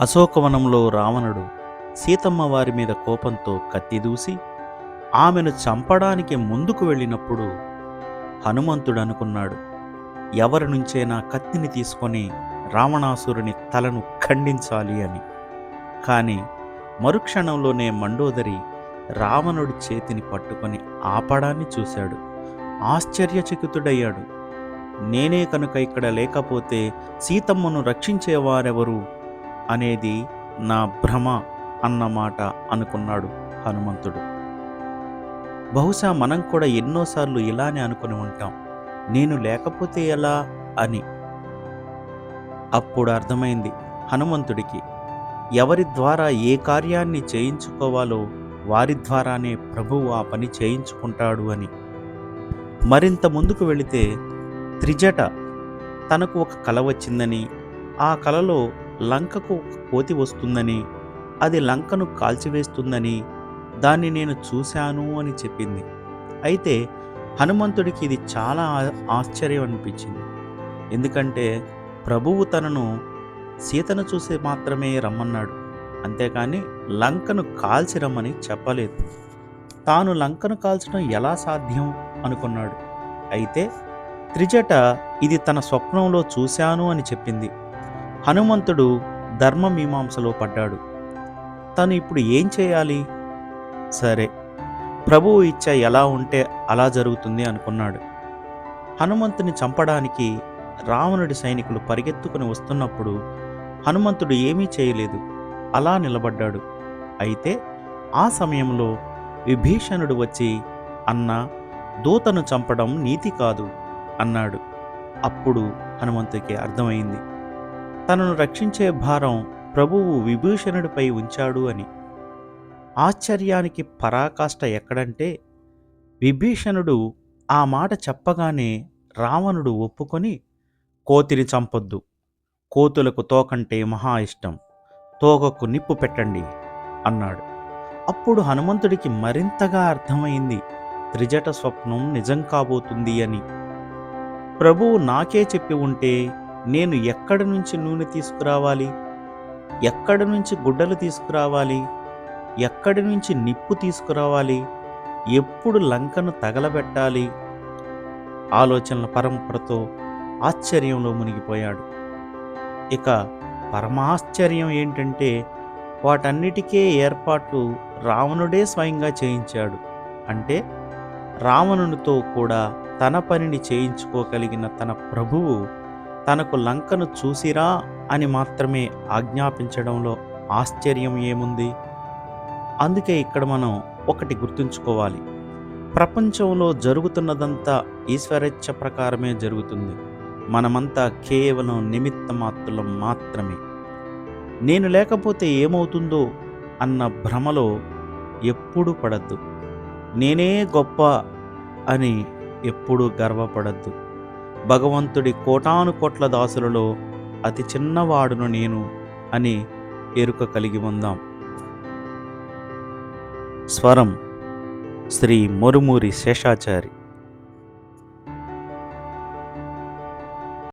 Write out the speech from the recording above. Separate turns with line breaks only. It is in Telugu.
అశోకవనంలో రావణుడు సీతమ్మ వారి మీద కోపంతో కత్తిదూసి ఆమెను చంపడానికి ముందుకు వెళ్ళినప్పుడు హనుమంతుడు అనుకున్నాడు ఎవరి నుంచైనా కత్తిని తీసుకొని రావణాసురుని తలను ఖండించాలి అని. కానీ మరుక్షణంలోనే మండోదరి రావణుడి చేతిని పట్టుకొని ఆపడాన్ని చూశాడు. ఆశ్చర్యచకితుడయ్యాడు. నేనే కనుక ఇక్కడ లేకపోతే సీతమ్మను రక్షించేవారెవరు? అనేది నా భ్రమ అన్నమాట అనుకున్నాడు హనుమంతుడు. బహుశా మనం కూడా ఎన్నోసార్లు ఇలానే అనుకుని ఉంటాం నేను లేకపోతే ఎలా అని. అప్పుడు అర్థమైంది హనుమంతుడికి ఎవరి ద్వారా ఏ కార్యాన్ని చేయించుకోవాలో వారి ద్వారానే ప్రభువు ఆ పని చేయించుకుంటాడు అని. మరింత ముందుకు వెళితే త్రిజట తనకు ఒక కల వచ్చిందని ఆ కలలో లంకకు ఒక కోతి వస్తుందని అది లంకను కాల్చివేస్తుందని దాన్ని నేను చూశాను అని చెప్పింది. అయితే హనుమంతుడికి ఇది చాలా ఆశ్చర్యం అనిపించింది. ఎందుకంటే ప్రభువు తనను సీతను చూసి మాత్రమే రమ్మన్నాడు. అంతేకాని లంకను కాల్చి రమ్మని చెప్పలేదు. తాను లంకను కాల్చడం ఎలా సాధ్యం? అనుకున్నాడు. అయితే త్రిజట ఇది తన స్వప్నంలో చూశాను అని చెప్పింది. హనుమంతుడు ధర్మమీమాంసలో పడ్డాడు. తను ఇప్పుడు ఏం చేయాలి? సరే ప్రభువు ఇచ్చ ఎలా ఉంటే అలా జరుగుతుంది అనుకున్నాడు. హనుమంతుని చంపడానికి రావణుడి సైనికులు పరిగెత్తుకుని వస్తున్నప్పుడు హనుమంతుడు ఏమీ చేయలేదు. అలా నిలబడ్డాడు. అయితే ఆ సమయంలో విభీషణుడు వచ్చి అన్న దూతను చంపడం నీతి కాదు అన్నాడు. అప్పుడు హనుమంతుకి అర్థమైంది. తనను రక్షించే భారం ప్రభువు విభూషణుడిపై ఉంచాడు అని. ఆశ్చర్యానికి పరాకాష్ట ఎక్కడంటే విభీషణుడు ఆ మాట చెప్పగానే రావణుడు ఒప్పుకొని కోతిని చంపొద్దు. కోతులకు తోకంటే మహా ఇష్టం. తోకకు నిప్పు పెట్టండి అన్నాడు. అప్పుడు హనుమంతుడికి మరింతగా అర్థమైంది త్రిజట స్వప్నం నిజం కాబోతుంది అని. ప్రభువు నాకే చెప్పి ఉంటే నేను ఎక్కడి నుంచి నూనె తీసుకురావాలి? ఎక్కడి నుంచి గుడ్డలు తీసుకురావాలి? ఎక్కడి నుంచి నిప్పు తీసుకురావాలి? ఎప్పుడు లంకను తగలబెట్టాలి? ఆలోచనల పరంపరతో ఆశ్చర్యంలో మునిగిపోయాడు. ఇక పరమాశ్చర్యం ఏంటంటే వాటన్నిటికే ఏర్పాట్లు రావణుడే స్వయంగా చేయించాడు. అంటే రావణునితో కూడా తన పనిని చేయించుకోగలిగిన తన ప్రభువు తనకు లంకను చూసిరా అని మాత్రమే ఆజ్ఞాపించడంలో ఆశ్చర్యం ఏముంది? అందుకే ఇక్కడ మనం ఒకటి గుర్తుంచుకోవాలి. ప్రపంచంలో జరుగుతున్నదంతా ఈశ్వరేచ్ఛ ప్రకారమే జరుగుతుంది. మనమంతా కేవలం నిమిత్త మాత్రులం మాత్రమే. నేను లేకపోతే ఏమవుతుందో అన్న భ్రమలో ఎప్పుడూ పడద్దు. నేనే గొప్ప అని ఎప్పుడూ గర్వపడద్దు. భగవంతుడి కోటాను కోట్ల దాసులలో అతి చిన్నవాడును నేను అని ఎరుక కలిగి ఉందాం. స్వరం శ్రీ మురుమూరి శేషాచారి.